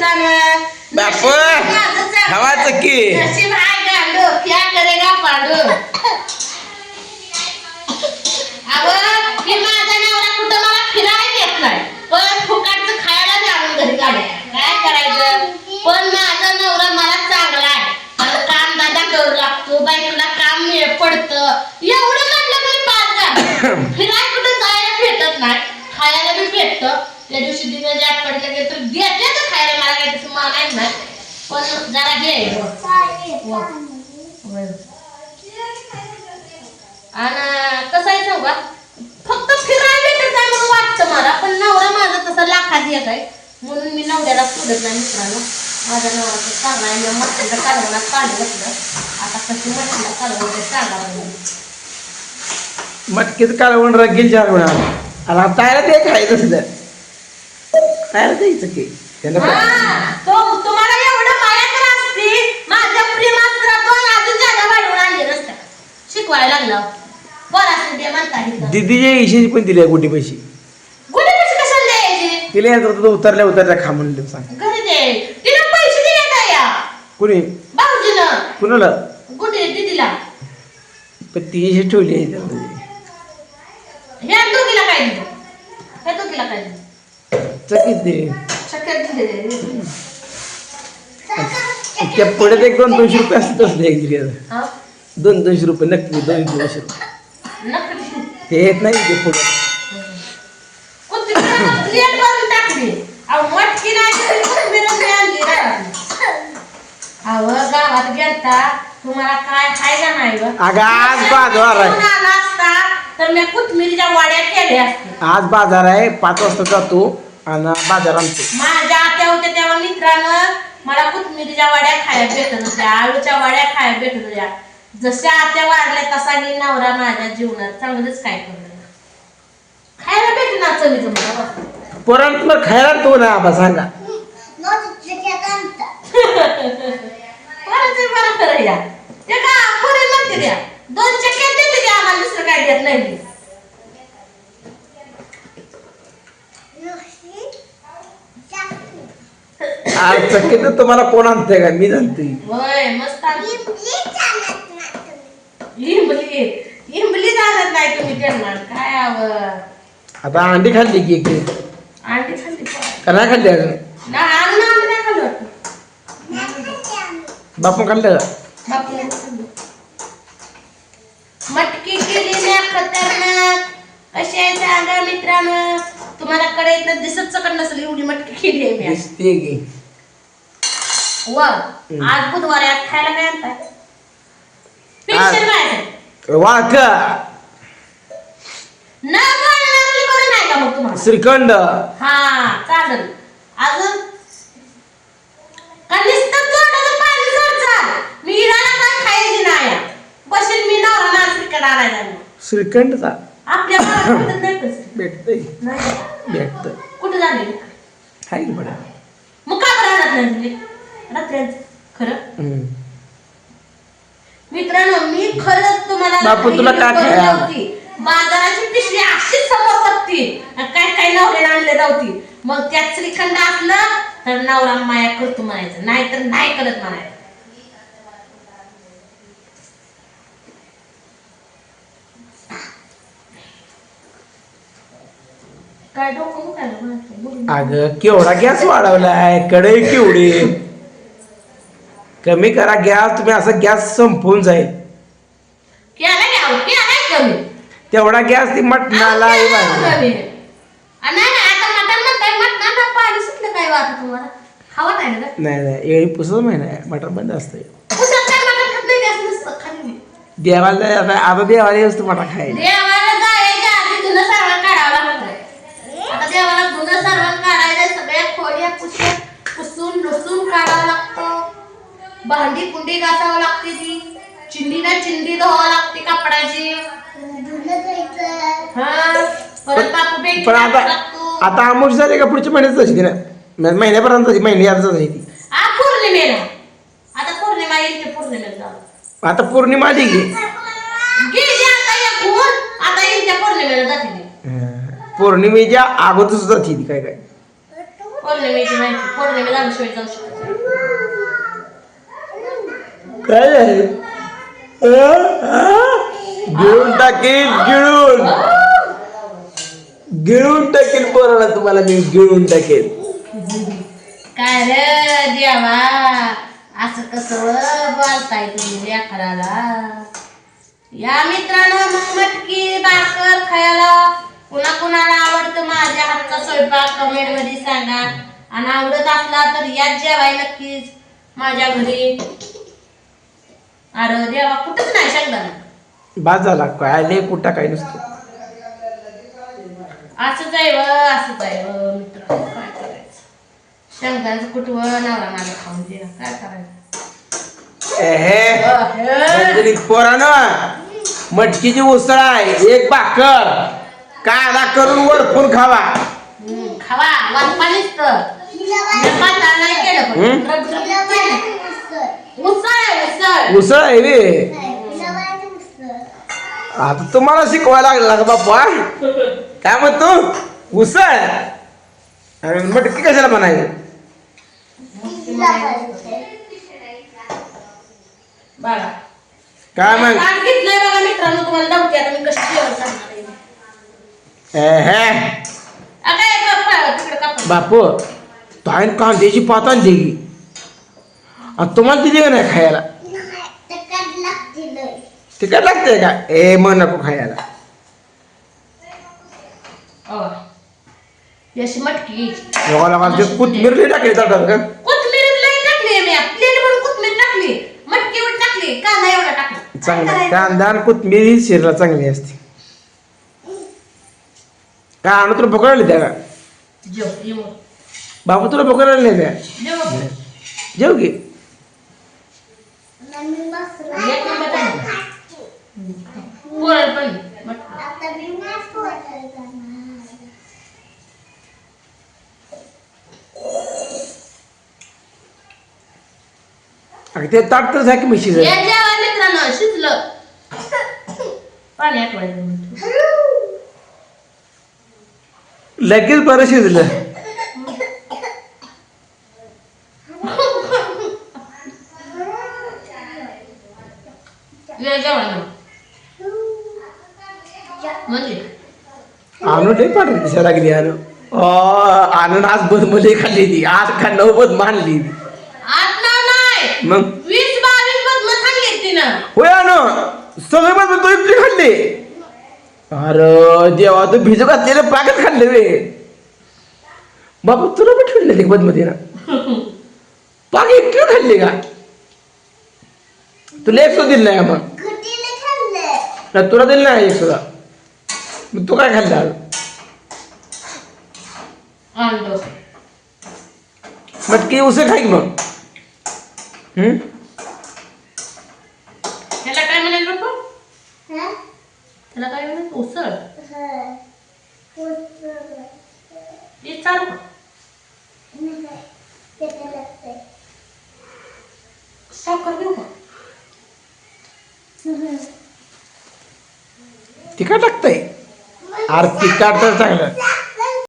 मित्रांनो बाप हवाच की नशीब आहे गांडो क्या करेगा पाडू. जरा घे. आणि कसं आहे सांगू फक्त फिरायला भेटत नाही म्हणून वाटतं मला पण नवरा माझा तसा लाखात एक आहे. म्हणून मी नवऱ्याला सोडत नाही मित्रांनो. माझा नवरा तर चांगला आहे. मी मटकीला कालवणात पाणी घातलं आता कशी मटकीला कालवण ते सांगा मटकीच कालवण रगेल आणि आता तायला ते खायचं सुद्धा तायला द्यायचं की. त्यानं काय- तो तुम्हाला एवढं माया तर असते माझ्या प्रेमास्त्रातून अजून जादा वाढवून आणले नसतं दे म्हणता. दीदीच्या इशेची पण दिली आहे गुढी पैसे. गुढी पैसे कशाला द्यायचे? तिला येत होतं उतरल्या उतरल्या खा म्हणलं सांग. घरी दे. तिला पैसे दिले या? कुणी? भाऊजीनं. कुणाला? गुढी दिदीला. पण ती इशे ठेवली आहे त्यामध्ये. ह्या दोघीला काय दिलं ह्या दोघीला काय दिलं चकीत दिली शक्यत दिले त्या पुढे एक दोन दोनशे रुपये असतात असले एक दिली. आहे. हा? दोन दोनशे रुपये नक्की दोन दोनशे रुपये ते. येत नाही ते पुढे. अहो गावात गेलता तुम्हाला काय खायला नाही ग अगं आज बाजार आहे. असता तर मी कोथमिरीच्या वाड्या केल्या आज बाजार आहे पाच वाजता जातो आणि बाजार आणतो. माझ्या आत्या होत्या तेव्हा मित्रानं मला कोथमिरीच्या वाड्या खायला भेटत होत्या आळूच्या वाड्या खायला भेटत होत्या जशा आत्या वाढल्या तसा ही नवरा माझ्या जीवनात चांगलंच काय करणार खायला भेटणार बस. पोरांत मग खायला तो ना आबा सांगा बरं ते बरं खरं या ते का पुढे म्हणते द्या दोन चक्क्यात देते द्या आम्हाला दुसरं काय देत नाही मी. आज तुम्हाला कोण आणतंय का मी जाणते होय मस्त. इमली इमली जाणत नाही तुम्ही त्यांना काय आवं आता अंडी खाल्ली की एक अंडी खाल्ली का? नाही खाल्ली अजून? नाही अजून अंडी नाही खाल्लं वाटतं. बापून खाल्लं का? बापू नाही खाल्लं. मटकी केली ना खतरनाक कशी आहे सांगा मित्रांनो? तुम्हाला कडे दिसत सकट नसेल. एवढी मटकी केली आहे मी आज. दिसते की. वा आज बुधवार आहे, आज खायला काय आणताय? वाळक न का मग तुम्हाला? श्रीखंड. हा चालेल. अजून? का नुसतं तोंडाचं पाणी सोडचाल मी इराला काय खायची नाही बसेल मी नवरा ना क्रिकेट आणायला. मग. श्रीखंडचा आपल्या नाही पैसे. भेटतंय. नाही भेटत कुठे झाले हाय की बरं? मग का बरं आणत नाही तुम्ही? रात्र्यांचं. खरं? हम्म. मित्रांनो मी खरंच तुम्हाला बापू, तुला काय करून. बाजाराची पिशवी अशीच समोर बघती. आणि काय काय नवऱ्याला आणले जावती मग त्यात श्रीखंड असलं तर नवरा माया करतो म्हणायचं. नाही तर नाही करत म्हणायचं. काय डोकं दुखायला म्हणायचं बोलून. अगं केवढा गॅस वाढवलाय? कडे केवढे कमी करा गॅस तुम्ही असा गॅस संपून जाईल. केला कमी? तेवढा गॅस ती मटणाला हे वाढवला. नाही नाही आता मटण म्हणताय मटणाला पाणी सुटलं काय वाटत तुम्हाला? खावत आहे ना नाही नाही येळी पुसत महिना आहे मटण बंद काय मटण खात नाही नसतं मी. देवाला आता आता देवाला असतो मटण खायला. देवाला जायच्या आधी धुणं सारवण काढावं लागतंय. आता देवाला धुणं सारवण काढायचं सगळ्या खोड्या पुसून पुसून लुसून काढावं लागतं भांडी कुंडी घासावं लागते ती. चिंडीला चिंडी धुवावं लागते कपड्याची हा परत बापू बेंच पण आता लागतो. आता आमोश झाले का पुढच्या महिन्यात जायची ना महिन्यापर्यंत जायची महिन्यात जायची ती. आ पौर्णिमेला. आता पौर्णिमा येईल ते पौर्णिमेला जाऊ. आता पौर्णिमा आली की. गेली आता एक होऊन आता येईल त्या पौर्णिमेला जाते अं, पौर्णिमेच्या अगोदर सुद्धा जाते ती काय काय. पौर्णिमेची माहिती. पौर्णिमेला झाल्याशिवाय जाऊ शकत नाही. काय? गिळून टाकीन गिळून. गिळून टाकीन पोराला तुम्हाला मी गिळून टाकेन. काय रे देवा? असं कसं बोलताय तुम्ही लेकराला? या मित्रांनो मग मटकी भाकर खायला कुणा कुणाला आवडतं माझ्या हातचा स्वयंपाक कमेंटमध्ये सांगा. आणि आवडत असला तर याच जेवाय नक्कीच. माझ्या घरी अरे देवा कुठंच नाही शकणार बाद झाला काय? लय कुठं काय नसतं? असंच आहे व असंच आहे व मित्र. काय करायचं? शंकराचं कुटुंब नवरा माझा खाऊन दे. काय करायचं? एहे अहे. रंजनीत पोरानं मटकीची उसळ आहे एक भाकर. कांदा करून वरपून खावा. हम्म, खावा. वाटपाणीच तर. पातळ नाही केलं पण. हम्म? रबरबीत केलं. उसळ आहे बे आता तुम्हाला शिकवायला लागला का बाप्पा? काय म्हणतो? उसळ. अरे मटकी कशाला म्हणायचं काय मग? हे. बापू तो आहे कांद्याची आणली की? आणि तुम्हाला दिली का नाही खायला? तिकट लागते का? ए मग नको खायला. अशी मटकी. लोका लोकांचे कोथमीर लई टाकली ताटात का? कोथिंबीर लय टाकली मी. प्लेट भरून कोथिंबीर टाकली. मटकी टाकली. कांदा एवढा टाकला. चांगलं? कांदा आणि कोथमीर ही शरीराला चांगली असते. काय आणू तुला पकडले त्या? का बापू तुला पकडले नाही त्या? जेव की एक नंबर आहे. पोळं पण मटकी. अगं ते ताट तर म्हशीचं या जेवा मित्रांनो शिजलं. पाणी आठवायचं. लगेच बरं शिजलं या जेवा ना. म्हणजे आणून लई पाठवली दिसायला लागली आणू. आणून आज बदमध्ये खाल्ली ती आठ का नऊ बद मानली मग? वीस बावीस खाल्ली तिनं. होय आणू. सगळे बद तो इकडे खाल्ली. अरे देवा तू भिजू घातलेलं पाकच खाल्ले रे बाबा तुला पण ठेवले बदमध्ये ना पाक एकटी खाल्ली का? तुला एक सुद्धा दिलं नाही का मग ना तुला दिलं नाही एक सुद्धा. मग तू काय खाल्लं आज? आणतो. मटकी उसे खाई मग? हम्म? त्याला काय म्हणाल बाप्पा त्याला काय म्हणाल उसळ. हे. चालू का? साखर घेऊ का तिखट टाकतंय तिखट तर चांगलं.